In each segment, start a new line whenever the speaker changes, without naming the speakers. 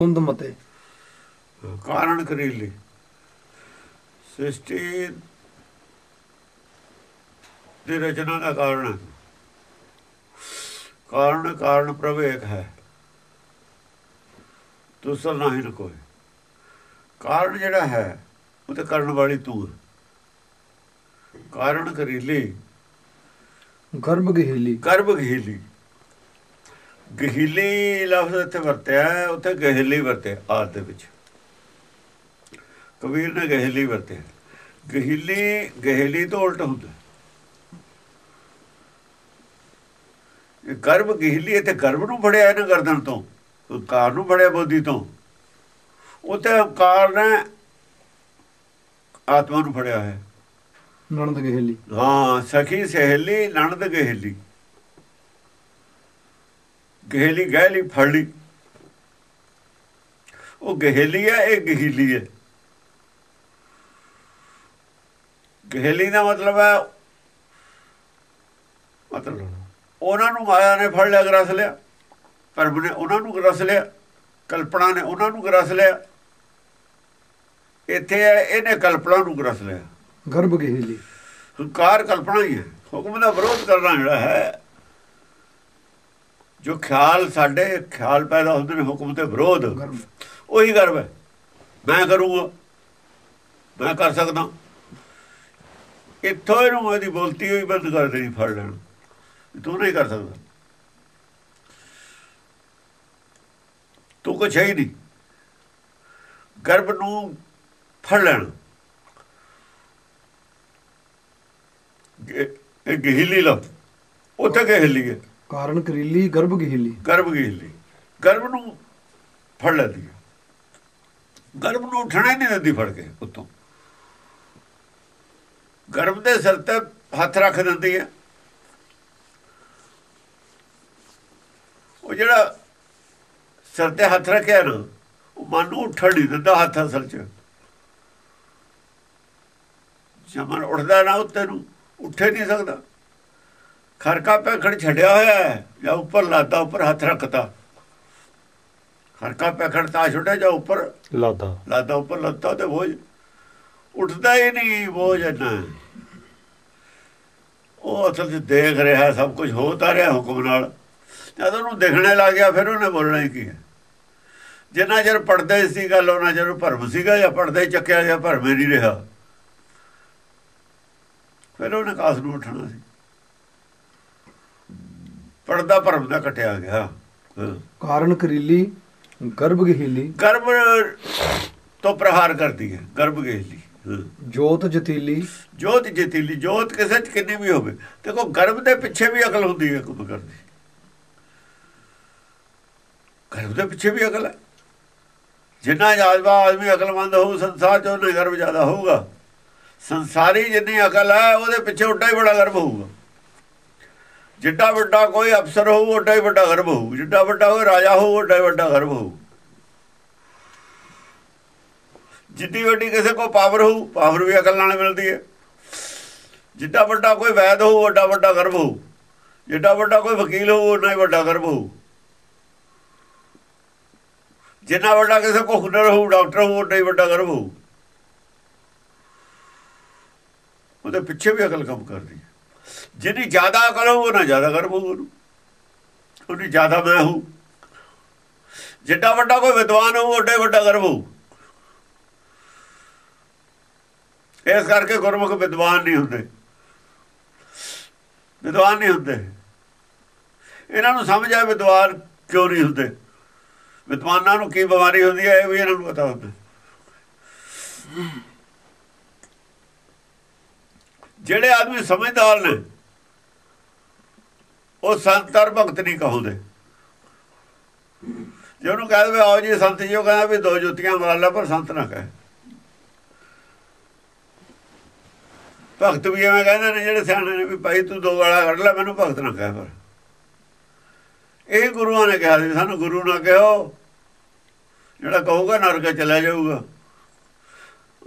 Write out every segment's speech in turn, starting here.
ਕੁੰਦ ਮਤੇ।
ਕਾਰਨ ਕਰੀਲੀ ਸ੍ਰਿਸ਼ਟੀ ਦੀ ਰਚਨਾ ਦਾ ਕਾਰਨ। ਕਾਰਨ ਕਾਰਨ ਪ੍ਰਵੇਕ ਹੈ। ਦੂਸਰਾ ਨਹੀਂ ਕੋਈ। ਕਾਰਨ ਜਿਹੜਾ ਹੈ ਉਹ ਤੇ ਕਰਨ ਵਾਲੀ ਤੂੰ ਕਾਰਨ ਕਰੀਲੀ
ਗਰਭ ਗਹੀਲੀ।
ਗਰਭ ਗਹੀਲੀ। ਗਹੀਲੀ ਲਫ਼ਜ਼ ਇੱਥੇ ਵਰਤਿਆ ਉੱਥੇ ਗਹਿਲੀ ਵਰਤਿਆ ਆਦ ਦੇ ਵਿੱਚ। ਕਬੀਰ ਨੇ ਗਹਿਲੀ ਵਰਤਿਆ ਗਹਿਲੀ ਗਹਿਲੀ ਤੋਂ ਉਲਟ ਹੁੰਦਾ ਇਹ ਗਰਭ ਗਹਿਲੀ ਇੱਥੇ ਗਰਭ ਨੂੰ ਫੜਿਆ ਨਾ ਗਰਦਨ ਤੋਂ ਕਾਰ ਨੂੰ ਫੜਿਆ ਬੋਧੀ ਤੋਂ। ਉੱਥੇ ਕਾਰ ਨੇ ਆਤਮਾ ਨੂੰ ਫੜਿਆ ਹੈ।
ਨਣਦ ਗਹੀਲੀ।
ਹਾਂ ਸਖੀ ਸਹੇਲੀ ਨਣਦ ਗਹਿਲੀ। ਗਹਿਲੀ ਗਹਿਲੀ ਫੜ ਲਈ। ਉਹ ਗਹਿਲੀ ਹੈ ਇਹ ਗਹਿਲੀ ਹੈ ਗਹਿਲੀ ਦਾ ਮਤਲਬ ਹੈ ਮਤਲਬ ਉਹਨਾਂ ਨੂੰ ਮਾਇਆ ਨੇ ਫੜ ਲਿਆ ਗਰਸ ਲਿਆ। ਪਰਮ ਨੇ ਉਹਨਾਂ ਨੂੰ ਗਰਸ ਲਿਆ ਕਲਪਨਾ ਨੇ ਉਹਨਾਂ ਨੂੰ ਗਰਸ ਲਿਆ। ਇੱਥੇ ਹੈ ਇਹਨੇ ਕਲਪਨਾ ਨੂੰ ਗਰਸ ਲਿਆ।
ਗਰਭ ਗਹੀਲੀ।
ਹੰਕਾਰ ਕਲਪਨਾ ਹੀ ਹੈ। ਹੁਕਮ ਦਾ ਵਿਰੋਧ ਕਰਨਾ ਜਿਹੜਾ ਹੈ ਜੋ ਖਿਆਲ ਸਾਡੇ ਖਿਆਲ ਪੈਦਾ ਹੁੰਦੇ ਨੇ ਹੁਕਮ ਦੇ ਵਿਰੋਧ। ਉਹੀ ਗਰਬ ਹੈ। ਮੈਂ ਕਰੂੰਗਾ। ਮੈਂ ਕਰ ਸਕਦਾ। ਇੱਥੋਂ ਇਹਨੂੰ ਇਹਦੀ ਬੋਲਤੀ ਹੋਈ ਬੰਦ ਕਰ ਦੇਣੀ ਫੜ ਲੈਣ। ਤੂੰ ਨਹੀਂ ਕਰ ਸਕਦਾ। ਤੂੰ ਕੁਛ ਹੈ ਹੀ ਨਹੀਂ। ਗਰਭ ਨੂੰ ਫੜ ਲੈਣਾ। ਇਹ ਗਹਿਲੀ ਲਾ। ਉੱਥੇ ਗਹਿਲੀ ਹੈ?
ਕਾਰਨ ਕਰੀਲੀ, ਗਰਭ ਗਹੀਲੀ।
ਗਰਭ ਗਹਿਲੀ। ਗਰਭ ਨੂੰ ਫੜ ਲੈਂਦੀ ਹੈ। ਗਰਭ ਨੂੰ ਉੱਠਣਾ ਹੀ ਨਹੀਂ ਦਿੰਦੀ ਫੜ ਕੇ ਉੱਤੋਂ। ਗਰਭ ਦੇ ਸਿਰ ਤੇ ਹੱਥ ਰੱਖ ਦਿੰਦੀ ਹੈ। ਉਹ ਜਿਹੜਾ ਸਿਰ ਤੇ ਹੱਥ ਰੱਖਿਆ ਨਾ, ਉਹ ਮਨ ਨੂੰ ਉੱਠਣ ਨਹੀਂ ਦਿੰਦਾ ਹੱਥ ਅਸਲ 'ਚ। ਜਮਨ ਉੱਠਦਾ ਨਾ ਉੱਤੇ ਨੂੰ, ਉੱਠੇ ਨਹੀਂ ਸਕਦਾ। ਖਰਕਾ ਪੈਖੜ ਛੱਡਿਆ ਹੋਇਆ ਹੈ ਜਾਂ ਉੱਪਰ ਲਾਤਾ ਉੱਪਰ ਹੱਥ ਰੱਖਤਾ। ਖਰਕਾ ਪੈਖੜ ਤਾਂ ਛੋਟਾ ਜਾਂ ਉੱਪਰ
ਲਾਦਾ।
ਲਾਤਾ ਉੱਪਰ ਲੱਤਾ ਤੇ ਬੋਝ। ਉੱਠਦਾ ਹੀ ਨਹੀਂ ਬੋਝ ਨਾ ਉਹ ਅਸਲ 'ਚ ਦੇਖ ਰਿਹਾ ਸਭ ਕੁਝ ਹੋ ਤਾਂ ਰਿਹਾ ਹੁਕਮ ਨਾਲ। ਜਦ ਉਹਨੂੰ ਦਿਖਣੇ ਲੱਗ ਗਿਆ ਫਿਰ ਉਹਨੇ ਬੋਲਣਾ ਹੀ ਕੀ ਹੈ? ਜਿੰਨਾ ਚਿਰ ਪੜਦੇ ਸੀ ਗੱਲ ਉਹਨਾਂ ਚਿਰ ਭਰਮ ਸੀਗਾ ਜਾਂ ਪੜਦੇ ਚੱਕਿਆ ਜਾਂ ਭਰਮੇ ਨਹੀਂ ਰਿਹਾ। ਫਿਰ ਉਹਨੇ ਕਾਸ ਨੂੰ ਉੱਠਣਾ ਸੀ। ਪੜਦਾ ਭਰਮ ਦਾ ਕਟਿਆ ਗਿਆ।
ਕਾਰਨ ਕਰੀਲੀ ਗਰਭ ਗਹੀਲੀ।
ਗਰਭ ਤੋਂ ਪ੍ਰਹਾਰ ਕਰਦੀ ਹੈ ਗਰਭ ਗੇਲੀ
ਜੋਤ ਜਤੀਲੀ।
ਜੋਤ ਜਤੀਲੀ ਜੋਤ ਕਿਸੇ ਚ ਕਿੰਨੀ ਵੀ ਹੋਵੇ। ਦੇਖੋ ਗਰਭ ਦੇ ਪਿੱਛੇ ਵੀ ਅਕਲ ਹੁੰਦੀ ਹੈ ਕੰਮ ਕਰਦੀ ਗਰਭ ਦੇ ਪਿੱਛੇ ਵੀ ਅਕਲ ਹੈ। ਜਿੰਨਾ ਜਾਜਵਾ ਆਦਮੀ ਅਕਲਮੰਦ ਹੋਊ ਸੰਸਾਰ ਚ ਉਹਨੇ ਗਰਭ ਜ਼ਿਆਦਾ ਹੋਊਗਾ। ਸੰਸਾਰੀ ਜਿੰਨੀ ਅਕਲ ਹੈ ਉਹਦੇ ਪਿੱਛੇ ਉੱਡਾ ਹੀ ਬੜਾ ਗਰਭ ਹੋਊਗਾ। ਜਿੱਡਾ ਵੱਡਾ ਕੋਈ ਅਫਸਰ ਹੋਊ, ਓਡਾ ਹੀ ਵੱਡਾ ਗਰਭ ਹੋਊ। ਜਿੱਡਾ ਵੱਡਾ ਕੋਈ ਰਾਜਾ ਹੋਊ, ਓਡਾ ਹੀ ਵੱਡਾ ਗਰਭ ਹੋਊ। ਜਿੱਡੀ ਵੱਡੀ ਕਿਸੇ ਕੋ ਪਾਵਰ ਹੋਊ ਪਾਵਰ ਵੀ ਅਕਲ ਨਾਲ ਮਿਲਦੀ ਹੈ। ਜਿੱਡਾ ਵੱਡਾ ਕੋਈ ਵੈਦ ਹੋਊ, ਓਡਾ ਵੱਡਾ ਗਰਭ ਹੋਊ। ਜਿੱਡਾ ਵੱਡਾ ਕੋਈ ਵਕੀਲ ਹੋਊ ਓਨਾ ਹੀ ਵੱਡਾ ਗਰਭ ਹੋਊ। ਜਿੰਨਾ ਵੱਡਾ ਕਿਸੇ ਕੋ ਹੁਨਰ ਹੋਊ, ਡਾਕਟਰ ਹੋਊ, ਓਡਾ ਹੀ ਵੱਡਾ ਗਰਭ ਹੋਊ। ਉਹਦੇ ਪਿੱਛੇ ਵੀ ਅਕਲ ਕੰਮ ਕਰਦੀ ਹੈ। ਜਿੰਨੀ ਜ਼ਿਆਦਾ ਅਕਲ ਹੋਊ ਉਹਨਾਂ ਜ਼ਿਆਦਾ ਗਰਭ ਹੋਊ ਉਹਨੂੰ। ਉਹਨੀ ਜ਼ਿਆਦਾ ਮੈਂ ਹੋਊ ਜਿੱਡਾ ਵੱਡਾ ਕੋਈ ਵਿਦਵਾਨ ਹੋਊ, ਓਡਾ ਵੱਡਾ ਗਰਭ ਹੋਊ। ਇਸ ਕਰਕੇ ਗੁਰਮੁਖ ਵਿਦਵਾਨ ਨਹੀਂ ਹੁੰਦੇ। ਵਿਦਵਾਨ ਨਹੀਂ ਹੁੰਦੇ। ਇਹਨਾਂ ਨੂੰ ਸਮਝ ਆ ਵਿਦਵਾਨ ਕਿਉਂ ਨਹੀਂ ਹੁੰਦੇ? ਵਿਦਵਾਨਾਂ ਨੂੰ ਕੀ ਬਿਮਾਰੀ ਹੁੰਦੀ ਹੈ, ਇਹ ਵੀ ਇਹਨਾਂ ਨੂੰ ਪਤਾ ਹੁੰਦਾ। ਜਿਹੜੇ ਆਦਮੀ ਸਮਝਦਾਰ ਨੇ ਉਹ ਸੰਤਰ ਭਗਤ ਨਹੀਂ ਕਹੋਦੇ। ਜੇ ਉਹਨੂੰ ਕਹਿ ਦੇਵੇ, ਆਓ ਜੀ ਸੰਤ ਜੀ, ਉਹ ਕਹਿੰਦਾ ਵੀ ਦੋ ਜੁੱਤੀਆਂ ਮਾਰ ਲੈ, ਪਰ ਸੰਤ ਨਾ ਕਹੇ। ਭਗਤ ਵੀ ਐਵੇਂ ਕਹਿੰਦੇ ਨੇ, ਜਿਹੜੇ ਸਿਆਣੇ ਨੇ ਵੀ ਭਾਈ ਤੂੰ ਦੋ ਵਾਲਾ ਕੱਢ ਲੈ, ਮੈਨੂੰ ਭਗਤ ਨਾ ਕਹਿ ਪਰ ਇਹ ਗੁਰੂਆਂ ਨੇ ਕਿਹਾ ਸੀ, ਸਾਨੂੰ ਗੁਰੂ ਨਾ ਕਹੋ। ਜਿਹੜਾ ਕਹੂਗਾ, ਨਰਕ ਚਲਾ ਜਾਊਗਾ।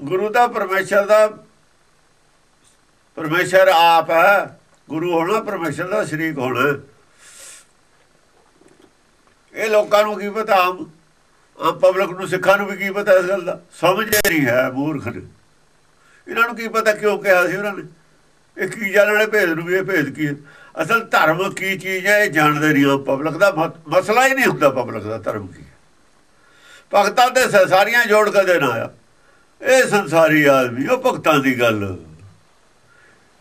ਗੁਰੂ ਤਾਂ ਪਰਮੇਸ਼ਰ ਦਾ, ਪਰਮੇਸ਼ਰ ਆਪ ਹੈ। ਗੁਰੂ ਹੋਣਾ ਪਰਮੇਸ਼ਰ ਦਾ ਸ਼ਰੀਕ ਹੋਣਾ। ਇਹ ਲੋਕਾਂ ਨੂੰ ਕੀ ਪਤਾ? ਆਮ ਆਮ ਪਬਲਿਕ ਨੂੰ ਸਿੱਖਾਂ ਨੂੰ ਵੀ ਕੀ ਪਤਾ ਇਸ ਗੱਲ ਦਾ? ਸਮਝੇ ਨਹੀਂ ਹੈ ਮੂਰਖ ਨੇ। ਇਹਨਾਂ ਨੂੰ ਕੀ ਪਤਾ ਕਿਉਂ ਕਿਹਾ ਸੀ ਉਹਨਾਂ ਨੇ? ਇਹ ਕੀ ਜਾਣ ਵਾਲੇ ਭੇਦ ਨੂੰ ਵੀ ਇਹ ਭੇਦ ਕੀ ਹੈ? ਅਸਲ ਧਰਮ ਕੀ ਚੀਜ਼ ਹੈ, ਇਹ ਜਾਣਦੇ ਨਹੀਂ ਪਬਲਿਕ ਦਾ ਮਸਲਾ ਹੀ ਨਹੀਂ ਹੁੰਦਾ ਪਬਲਿਕ ਦਾ ਧਰਮ ਕੀ ਭਗਤਾਂ ਤੇ ਸ- ਸਾਰੀਆਂ ਜੋੜ ਕਦੇ ਨਾ ਆਇਆ। ਇਹ ਸੰਸਾਰੀ ਆਦਮੀ, ਉਹ ਭਗਤਾਂ ਦੀ ਗੱਲ।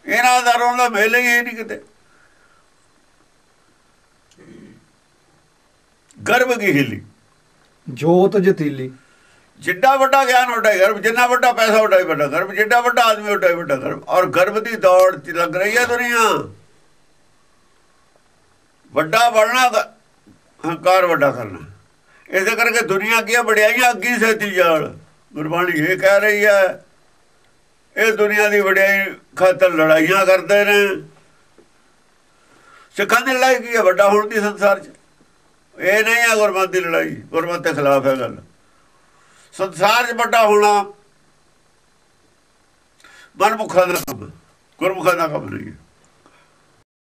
ਇਹਨਾਂ ਦਾ ਰੋਣ ਦਾ ਮੇਲ ਹੀ ਨਹੀਂ ਕਿਤੇ। ਗਰਭ ਕੀ ਹਿੱਲੀ?
ਜੋਤ ਜਤੀਲੀ।
ਜਿੱਡਾ ਵੱਡਾ ਗਿਆਨ ਵੱਡਾ ਹੀ ਗਰਭ। ਜਿੰਨਾ ਵੱਡਾ ਪੈਸਾ ਵੱਡਾ ਹੀ ਵੱਡਾ ਗਰਭ। ਜਿੱਡਾ ਵੱਡਾ ਆਦਮੀ ਵੱਡਾ ਹੀ ਵੱਡਾ ਗਰਭ। ਔਰ ਗਰਭ ਦੀ ਦੌੜ ਚ ਲੱਗ ਰਹੀ ਹੈ ਦੁਨੀਆ। ਵੱਡਾ ਬਣਨਾ ਹੰਕਾਰ ਵੱਡਾ ਕਰਨਾ। ਇਸੇ ਕਰਕੇ ਦੁਨੀਆ ਕੀ ਵਡਿਆਈਆਂ ਅੱਗੀ ਸੇਤੀ ਜਾਲ। ਗੁਰਬਾਣੀ ਇਹ ਕਹਿ ਰਹੀ ਹੈ ਇਹ ਦੁਨੀਆ ਦੀ ਵਡਿਆਈ ਖਾਤਰ ਲੜਾਈਆਂ ਕਰਦੇ ਨੇ। ਸਿੱਖਾਂ ਦੀ ਲੜਾਈ ਕੀ ਹੈ? ਵੱਡਾ ਹੋਣ ਦੀ ਸੰਸਾਰ 'ਚ। ਇਹ ਨਹੀਂ ਹੈ ਗੁਰਮਤ ਦੀ ਲੜਾਈ। ਗੁਰਮਤ ਦੇ ਖਿਲਾਫ ਹੈ ਗੱਲ। ਸੰਸਾਰ 'ਚ ਵੱਡਾ ਹੋਣਾ ਮਨਮੁਖਾਂ ਦਾ ਕੰਮ ਹੈ, ਗੁਰਮੁਖਾਂ ਦਾ ਕੰਮ ਨਹੀਂ ਹੈ।